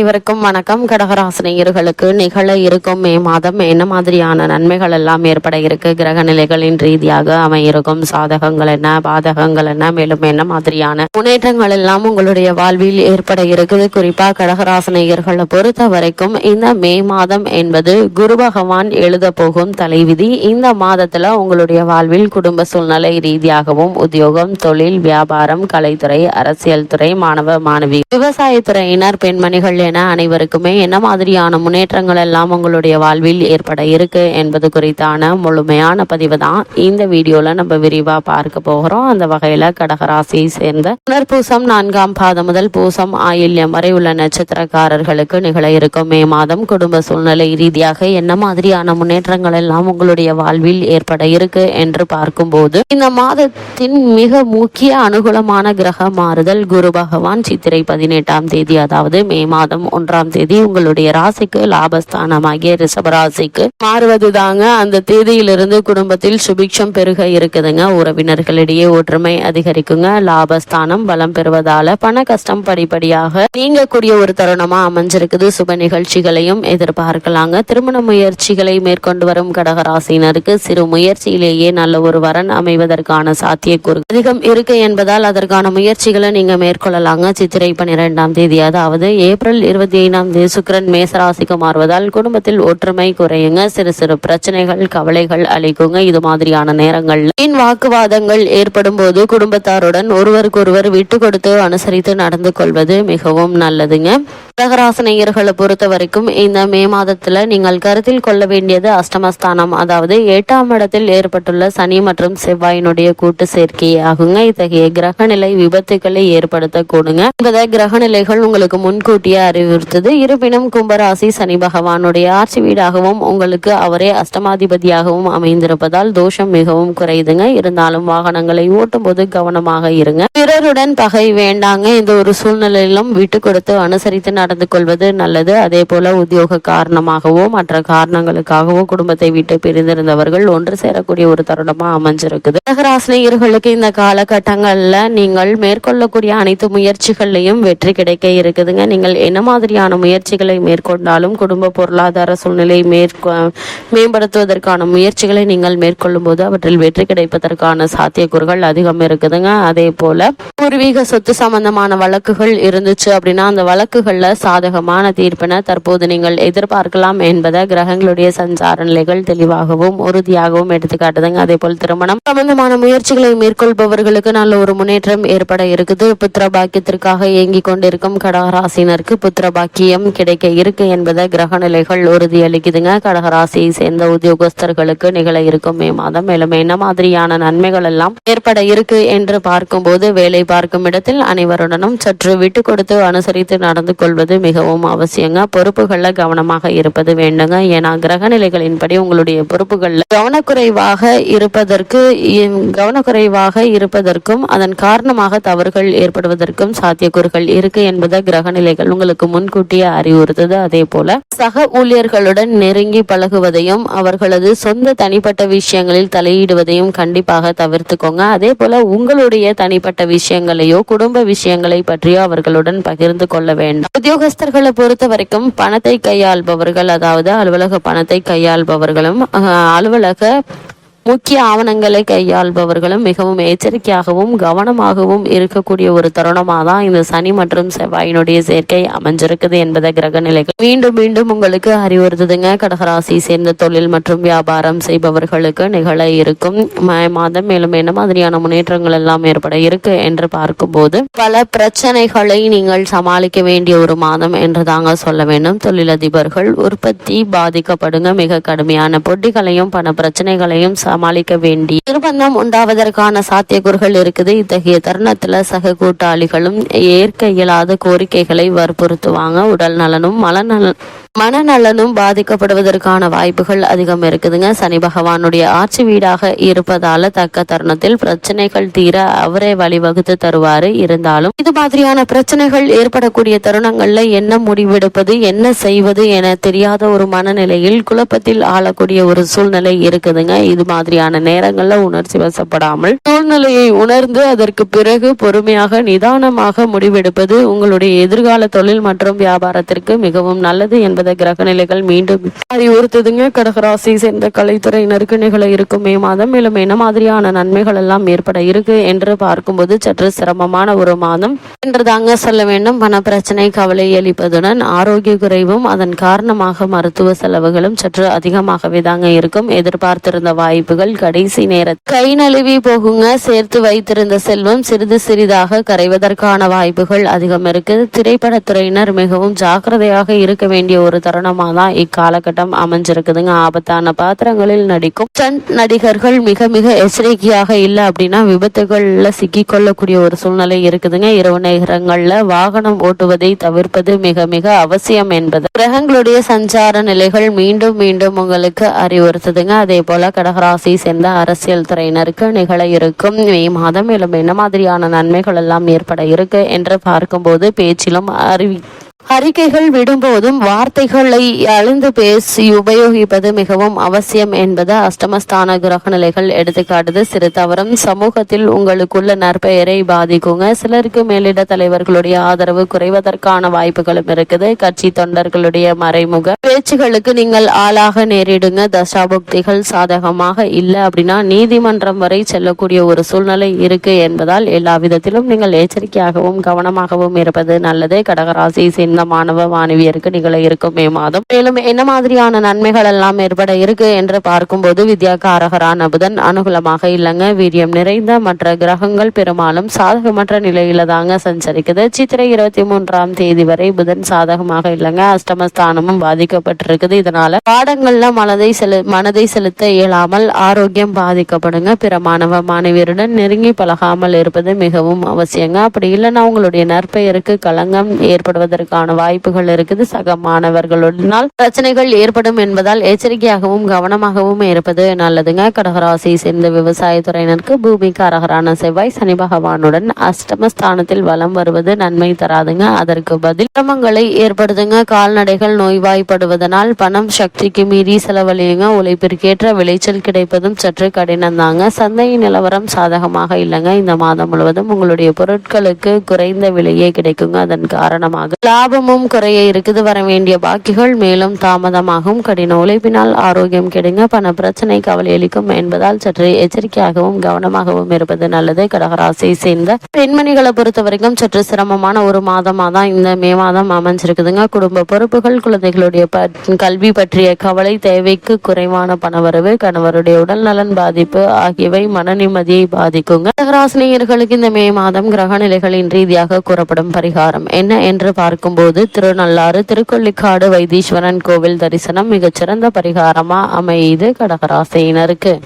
அனைவருக்கும் வணக்கம். கடகராசினியர்களுக்கு நிகழ இருக்கும் மே மாதம் என்ன மாதிரியான நன்மைகள் எல்லாம் ஏற்பட இருக்கு? கிரக நிலைகளின் ரீதியாக அமையிருக்கும் சாதகங்கள் என்ன? பாதகங்கள் என்ன? மேலும் என்ன மாதிரியான முன்னேற்றங்கள் எல்லாம் உங்களுடைய வாழ்வில் ஏற்பட இருக்குது குறிப்பா கடகராசினியர்களை பொறுத்த வரைக்கும் இந்த மே மாதம் என்பது குரு பகவான் எழுத போகும் தலைவிதி. இந்த மாதத்துல உங்களுடைய வாழ்வில் குடும்ப சூழ்நிலை ரீதியாகவும் உத்தியோகம் தொழில் வியாபாரம் கலைத்துறை அரசியல் துறை மாணவ மாணவி விவசாயத்துறையினர் பெண்மணிகள் என அனைவருக்குமே என்ன மாதிரியான முன்னேற்றங்கள் எல்லாம் உங்களுடைய வாழ்வில் ஏற்பட இருக்கு என்பது குறித்தான முழுமையான பதிவு தான். இந்த வீடியோல நம்ம விரிவா பார்க்க போகிறோம். அந்த வகையில கடகராசியை சேர்ந்த புனர்பூசம் நான்காம் பாதம் முதல் பூசம் ஆயில்யம் வரை உள்ள நட்சத்திரக்காரர்களுக்கு நிகழ இருக்கும் மே மாதம் குடும்ப சூழ்நிலை ரீதியாக என்ன மாதிரியான முன்னேற்றங்கள் எல்லாம் உங்களுடைய வாழ்வில் ஏற்பட இருக்கு என்று பார்க்கும்போது இந்த மாதத்தின் மிக முக்கிய அனுகூலமான கிரக மாறுதல் குரு பகவான் சித்திரை பதினெட்டாம் தேதி அதாவது மே மாதம் மாதம் ஒன்றாம் தேதி உங்களுடைய ராசிக்கு லாபஸ்தானமாகிய ரிஷபராசிக்கு மாறுவது தாங்க அந்த தேதியிலிருந்து குடும்பத்தில் சுபிக்ஷம் பெருக இருக்குதுங்க. உறவினர்களிடையே ஒற்றுமை அதிகரிக்குங்க. லாபஸ்தானம் பலம் பெறுவதால பண கஷ்டம் படிப்படியாக நீங்கக்கூடிய ஒரு தருணமா அமைஞ்சிருக்குது. சுப நிகழ்ச்சிகளையும் எதிர்பார்க்கலாங்க. திருமண முயற்சிகளை மேற்கொண்டு வரும் கடகராசினருக்கு சிறு முயற்சியிலேயே நல்ல ஒரு வரன் அமைவதற்கான சாத்தியக்கூறு அதிகம் இருக்கு என்பதால் அதற்கான முயற்சிகளை நீங்க மேற்கொள்ளலாங்க. சித்திரை பன்னிரெண்டாம் தேதி அதாவது ஏப்ரல் இருபத்தி ஐந்தாம் தேதி சுக்கிரன் மேசராசிக்கு மாறுவதால் குடும்பத்தில் ஒற்றுமை குறையுங்க. சிறு சிறு பிரச்சனைகள் கவலைகள் அளிக்குங்க இது மாதிரியான நேரங்கள் வீண் வாக்குவாதங்கள் ஏற்படும் போது குடும்பத்தாருடன் ஒருவருக்கொருவர் விட்டு கொடுத்து அனுசரித்து நடந்து கொள்வது மிகவும் நல்லதுங்க. கிரகராசனையர்களை பொறுத்த வரைக்கும் இந்த மே மாதத்துல நீங்கள் கருத்தில் கொள்ள வேண்டியது அஷ்டமஸ்தானம். அதாவது எட்டாம் இடத்தில் ஏற்பட்டுள்ள சனி மற்றும் செவ்வாயினுடைய கூட்டு சேர்க்கை ஆகுங்க. இத்தகைய கிரகநிலை விபத்துக்களை ஏற்படுத்தக்கூடுங்க. என்பதை கிரகநிலைகள் உங்களுக்கு முன்கூட்டியே அறிவுறுத்தது. இருப்பினும் கும்பராசி சனி பகவானுடைய ஆட்சி வீடாகவும் உங்களுக்கு அவரே அஷ்டமாதிபதியாகவும் அமைந்திருப்பதால் தோஷம் மிகவும் குறையுதுங்க. இருந்தாலும் வாகனங்களை ஓட்டும் போது கவனமாக இருங்க. பிறருடன் பகை வேண்டாங்க. இந்த ஒரு சூழ்நிலையிலும் விட்டு கொடுத்து அனுசரித்து நடந்து கொள்வது நல்லது. அதே போல உத்தியோக காரணமாகவோ மற்ற காரணங்களுக்காகவோ குடும்பத்தை விட்டு பிரிந்திருந்தவர்கள் ஒன்று சேரக்கூடிய ஒரு தருணமா அமைஞ்சிருக்குது. கடகராசினியர்களுக்கு இந்த காலகட்டங்கள்ல நீங்கள் மேற்கொள்ளக்கூடிய அனைத்து முயற்சிகள்லையும் வெற்றி கிடைக்க இருக்குதுங்க. நீங்கள் என்ன மாதிரியான முயற்சிகளை மேற்கொண்டாலும் குடும்ப பொருளாதார சூழ்நிலை மேற்கொ மேம்படுத்துவதற்கான முயற்சிகளை நீங்கள் மேற்கொள்ளும் போது அவற்றில் வெற்றி கிடைப்பதற்கான சாத்தியக்கூறுகள் அதிகம் இருக்குதுங்க. அதே போல பூர்வீக சொத்து சம்பந்தமான வழக்குகள் இருந்துச்சு அப்படின்னா அந்த வழக்குகள்ல சாதகமான தீர்ப்பினை தற்போது நீங்கள் எதிர்பார்க்கலாம் என்பதை கிரகங்களுடைய சஞ்சார நிலைகள் தெளிவாகவும் உறுதியாகவும் எடுத்துக்காட்டுதுங்க. அதே போல் திருமணம் சம்பந்தமான முயற்சிகளை மேற்கொள்பவர்களுக்கு நல்ல ஒரு முன்னேற்றம் ஏற்பட இருக்குது. புத்திர பாக்கியத்திற்காக இயங்கிக் கொண்டிருக்கும் கடகராசினருக்கு புத்திர பாக்கியம் கிடைக்க இருக்கு என்பதை கிரக நிலைகள் உறுதியளிக்குதுங்க. கடகராசியை சேர்ந்த உத்தியோகஸ்தர்களுக்கு நிகழ இருக்கும் மே மாதம். மேலும் என்ன மாதிரியான நன்மைகள் எல்லாம் ஏற்பட இருக்கு என்று பார்க்கும்போது வேலை பார்க்கும் இடத்தில் அனைவருடனும் சற்று விட்டு கொடுத்து அனுசரித்து நடந்து கொள்வது மிகவும் அவசியங்க. பொறுப்புகள்ல கவனமாக இருப்பது வேண்டுங்க. ஏன்னா கிரக நிலைகளின்படி உங்களுடைய பொறுப்புகள்ல கவனக்குறைவாக இருப்பதற்கு கவனக்குறைவாக இருப்பதற்கும் அதன் காரணமாக தவறுகள் ஏற்படுவதற்கும் சாத்தியக்கூறுகள் இருக்கு என்பதை கிரக நிலைகள் உங்களுக்கு முன்கூட்டியே அறிவுறுத்தது அதே போல சக ஊழியர்களுடன் நெருங்கி பழகுவதையும் அவர்களது சொந்த தனிப்பட்ட விஷயங்களில் தலையிடுவதையும் கண்டிப்பாக தவிர்த்துக்கோங்க. அதே போல உங்களுடைய தனிப்பட்ட விஷயங்களையோ குடும்ப விஷயங்களை பற்றியோ அவர்களுடன் பகிர்ந்து கொள்ள வேண்டும். உத்தியோகஸ்தர்களை பொறுத்த வரைக்கும் பணத்தை கையாள்பவர்கள் அதாவது அலுவலக பணத்தை கையாள்பவர்களும் அலுவலக முக்கிய ஆவணங்களை கையாள்பவர்களும் மிகவும் எச்சரிக்கையாகவும் கவனமாகவும் இருக்கக்கூடிய ஒரு தருணமாக தான் இந்த சனி மற்றும் செவ்வாயினுடைய சேர்க்கை அமைஞ்சிருக்குது என்பதை கிரக நிலைகள் மீண்டும் மீண்டும் உங்களுக்கு அறிவுறுத்துதுங்க. கடகராசி சேர்ந்த தொழில் மற்றும் வியாபாரம் செய்பவர்களுக்கு நிகழ இருக்கும். மே மாதம் மேலும் என்ன மாதிரியான முன்னேற்றங்கள் எல்லாம் ஏற்பட இருக்கு என்று பார்க்கும்போது பல பிரச்சனைகளை நீங்கள் சமாளிக்க வேண்டிய ஒரு மாதம் என்று தாங்க சொல்ல வேண்டும். தொழிலதிபர்கள் உற்பத்தி பாதிக்கப்படுங்க. மிக கடுமையான பொட்டிகளையும் பண பிரச்சனைகளையும் சமாளிக்க வேண்டி நிர்பந்தம் உண்டாவதற்கான சாத்தியக்கூறுகள் இருக்குது. இத்தகைய தருணத்துல சக கூட்டாளிகளும் ஏற்க இயலாத கோரிக்கைகளை வற்புறுத்துவாங்க. உடல் நலனும் மனநல மனநலனும் பாதிக்கப்படுவதற்கான வாய்ப்புகள் அதிகம் இருக்குதுங்க. சனி பகவானுடைய ஆட்சி வீடாக இருப்பதால தக்க தருணத்தில் பிரச்சனைகள் தீர அவரே வழிவகுத்து தருவாரு. இருந்தாலும் இது மாதிரியான பிரச்சனைகள் ஏற்படக்கூடிய தருணங்கள்ல என்ன முடிவெடுப்பது என்ன செய்வது என தெரியாத ஒரு மனநிலையில் குழப்பத்தில் ஆளக்கூடிய ஒரு சூழ்நிலை இருக்குதுங்க. இது மாதிரி மாதிரியான நேரங்கள்ல உணர்ச்சி வசப்படாமல் சூழ்நிலையை உணர்ந்து அதற்கு பிறகு பொறுமையாக நிதானமாக முடிவெடுப்பது உங்களுடைய எதிர்கால தொழில் மற்றும் வியாபாரத்திற்கு மிகவும் நல்லது என்பதை கிரகநிலைகள் மீண்டும் அறிவுறுத்துதுங்க. கடகராசி சேர்ந்த கலைத்துறையினருக்கு நிகழ இருக்கும் மே மாதம். மேலும் என்ன மாதிரியான நன்மைகள் எல்லாம் ஏற்பட இருக்கு என்று பார்க்கும்போது சற்று சிரமமான ஒரு மாதம் என்று தாங்க சொல்ல வேண்டும். பண பிரச்சனை கவலை அளிப்பதுடன் ஆரோக்கிய குறைவும் அதன் காரணமாக மருத்துவ செலவுகளும் சற்று அதிகமாகவே தாங்க இருக்கும். எதிர்பார்த்திருந்த வாய்ப்புகள் கடைசி நேரத்தில் கை நழுவி போகுங்க சேர்த்து வைத்திருந்த செல்வம் சிறிது சிறிதாக கரைவதற்கான வாய்ப்புகள் அதிகம் இருக்கு திரைப்படத்துறையினர் மிகவும் ஜாக்கிரதையாக இருக்க வேண்டிய ஒரு தருணமாக தான் இக்காலகட்டம் அமைஞ்சிருக்குதுங்க. ஆபத்தான பாத்திரங்களில் நடிக்கும் ஸ்டண்ட் நடிகர்கள் மிக மிக எச்சரிக்கையாக இல்லை அப்படின்னா விபத்துகள்ல சிக்கி கொள்ளக்கூடிய ஒரு சூழ்நிலை இருக்குதுங்க. இரவு நேரங்கள்ல வாகனம் ஓட்டுவதை தவிர்ப்பது மிக மிக அவசியம் என்பது. கிரகங்களுடைய சஞ்சார நிலைகள் மீண்டும் மீண்டும் உங்களுக்கு அறிவுறுத்துதுங்க. அதே போல கடகராசி சேர்ந்த அரசியல் துறையினருக்கு நிகழ இருக்கும். மே மாதம் மேலும் என்ன மாதிரியான நன்மைகள் எல்லாம் ஏற்பட இருக்கு என்று பார்க்கும்போது பேச்சிலும் அறிவி அறிக்கைகள் விடும்போதும் வார்த்தைகளை அழிந்து பேசி உபயோகிப்பது மிகவும் அவசியம் என்பது அஷ்டமஸ்தான கிரக நிலைகள் எடுத்துக்காட்டுது. சிறு தவறும் சமூகத்தில் உங்களுக்குள்ள நற்பெயரை பாதிக்குங்க. சிலருக்கு மேலிட தலைவர்களுடைய ஆதரவு குறைவதற்கான வாய்ப்புகளும் இருக்குது. கட்சி தொண்டர்களுடைய மறைமுக பேச்சுகளுக்கு நீங்கள் ஆளாக நேரிடுங்க. தசாபுக்திகள் சாதகமாக இல்லை அப்படின்னா நீதிமன்றம் வரை செல்லக்கூடிய ஒரு சூழ்நிலை இருக்கு என்பதால் எல்லா விதத்திலும் நீங்கள் எச்சரிக்கையாகவும் கவனமாகவும் இருப்பது நல்லது. கடகராசி இந்த மாணவ மாணவியருக்கு நிகழ இருக்கும் மே மாதம். மேலும் என்ன மாதிரியான நன்மைகள் எல்லாம் ஏற்பட இருக்கு என்று பார்க்கும்போது வித்யா காரகரான புதன் அனுகூலமாக இல்லைங்க. வீரியம் நிறைந்த மற்ற கிரகங்கள் பெரும்பாலும் சாதகமற்ற நிலையில தாங்க சஞ்சரிக்குது. சித்திரை இருபத்தி மூன்றாம் தேதி வரை புதன் சாதகமாக இல்லைங்க. அஷ்டமஸ்தானமும் பாதிக்கப்பட்டிருக்குது. இதனால பாடங்கள்ல மனதை செலு மனதை செலுத்த இயலாமல் ஆரோக்கியம் பாதிக்கப்படுங்க. பிற மாணவ மாணவியருடன் நெருங்கி பழகாமல் இருப்பது மிகவும் அவசியங்க. அப்படி இல்லைன்னா உங்களுடைய நற்பெயருக்கு களங்கம் ஏற்படுவதற்கான வாய்ப்புகள் இருக்குது. சக மாணவர்களுடனால் பிரச்சனைகள் ஏற்படும் என்பதால் எச்சரிக்கையாகவும் கவனமாகவும் இருப்பது நல்லதுங்க. கடகராசியை சேர்ந்த விவசாயத்துறையினருக்கு பூமிக்கு அரகரான செவ்வாய் சனி பகவானுடன் அஷ்டமஸ்தானத்தில் வலம் வருவது நன்மை தராதுங்க. அதற்கு பதில் சிரமங்களை ஏற்படுத்துங்க கால்நடைகள் நோய்வாய்ப்படுவதனால் பணம் சக்திக்கு மீறி செலவழியுங்க. உழைப்பிற்கேற்ற விளைச்சல் கிடைப்பதும் சற்று கடினம் தாங்க சந்தையின் நிலவரம் சாதகமாக இல்லைங்க. இந்த மாதம் முழுவதும் உங்களுடைய பொருட்களுக்கு குறைந்த விலையே கிடைக்குங்க. அதன் காரணமாக லாபமும் குறைய இருக்குது. வர வேண்டிய பாக்கிகள் மேலும் தாமதமாகவும் கடின உழைப்பினால் ஆரோக்கியம் கெடுங்க. பண பிரச்சனை கவலை அளிக்கும் என்பதால் சற்று எச்சரிக்கையாகவும் கவனமாகவும் இருப்பது நல்லது. கடகராசியை சேர்ந்த பெண்மணிகளை பொறுத்த வரைக்கும் சற்று சிரமமான ஒரு மாதமா தான் இந்த மே மாதம் அமைஞ்சிருக்குதுங்க. குடும்ப பொறுப்புகள் குழந்தைகளுடைய ப- கல்வி பற்றிய கவலை தேவைக்கு குறைவான பணவரவு கணவருடைய உடல் நலன் பாதிப்பு ஆகியவை மன நிம்மதியை பாதிக்குங்க. கடகராசினியர்களுக்கு இந்த மே மாதம் கிரக நிலைகளின் ரீதியாக கூறப்படும் பரிகாரம் என்ன என்று பார்க்கும்போது திருநள்ளாறு திருக்கொள்ளிக்காடு வைத்தீஸ்வரன் கோவில் தரிசனம் மிகச்சிறந்த பரிகாரமா அமையுது கடகராசியினருக்கு.